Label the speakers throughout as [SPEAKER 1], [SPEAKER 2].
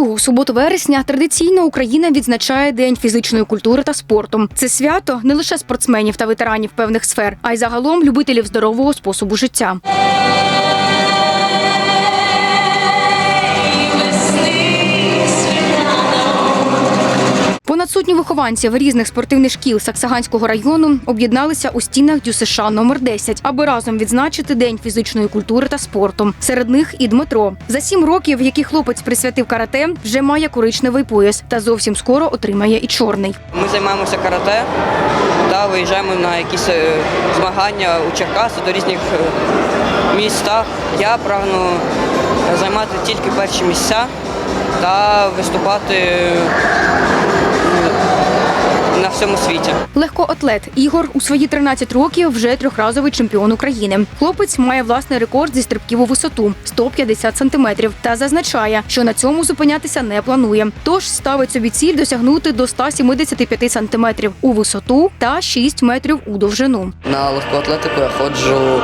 [SPEAKER 1] другу суботу вересня традиційно Україна відзначає День фізичної культури та спорту. Це свято не лише спортсменів та ветеранів певних сфер, а й загалом любителів здорового способу життя. Понад сотню вихованців різних спортивних шкіл Саксаганського району об'єдналися у стінах ДЮСШ номер 10, аби разом відзначити День фізичної культури та спорту. Серед них і Дмитро. За сім років, які хлопець присвятив карате, вже має коричневий пояс та зовсім скоро отримає і чорний.
[SPEAKER 2] Ми займаємося карате та виїжджаємо на якісь е, змагання у Черкаси до різних е, містах. Я прагну займати тільки перші місця та виступати на всьому світі.
[SPEAKER 1] Легкоатлет Ігор у свої 13 років вже трьохразовий чемпіон України. Хлопець має власний рекорд зі стрибків у висоту 150 сантиметрів та зазначає, що на цьому зупинятися не планує. Тож ставить собі ціль досягнути до 175 сантиметрів у висоту та 6 метрів у довжину.
[SPEAKER 3] На легку атлетику я ходжу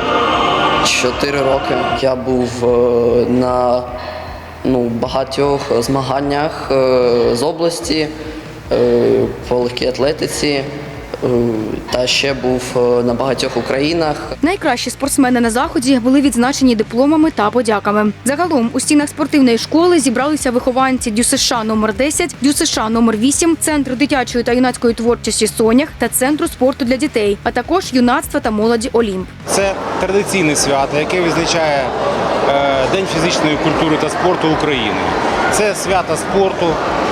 [SPEAKER 3] 4 роки. Я був е, на ну, багатьох змаганнях е, з області по легкій атлетиці. е, Та ще був е, на багатьох Українах.
[SPEAKER 1] Найкращі спортсмени на заході були відзначені дипломами та подяками. Загалом у стінах спортивної школи зібралися вихованці ДЮСШ номер 10, ДЮСШ номер 8, центру дитячої та юнацької творчості Сонях та центру спорту для дітей, а також юнацтва та молоді Олімп.
[SPEAKER 4] Це традиційне свято, яке відзначає е, День фізичної культури та спорту України. Це свята спорту,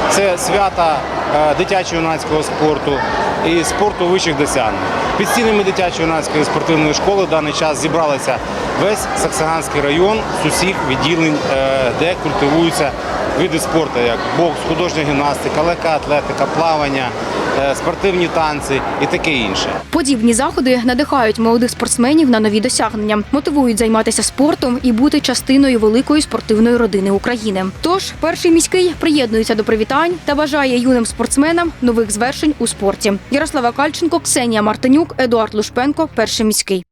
[SPEAKER 4] це свята е, дитячо-юнацького спорту і спорту вищих досягнень. Під стінами дитячо-юнацької спортивної школи в даний час зібралися весь Саксаганський район з усіх відділень, е, де культивуються види спорту, як бокс, художня гімнастика, легка атлетика, плавання, е, спортивні танці і таке інше.
[SPEAKER 1] Подібні заходи надихають молодих спортсменів на нові досягнення, мотивують займатися спортом і бути частиною великої спортивної родини України. Тож перший міський приєднується до привітань та бажає юним спортсменам нових звершень у спорті. Ярослава Кальченко, Ксенія Мартинюк, Едуард Лушпенко, перший міський.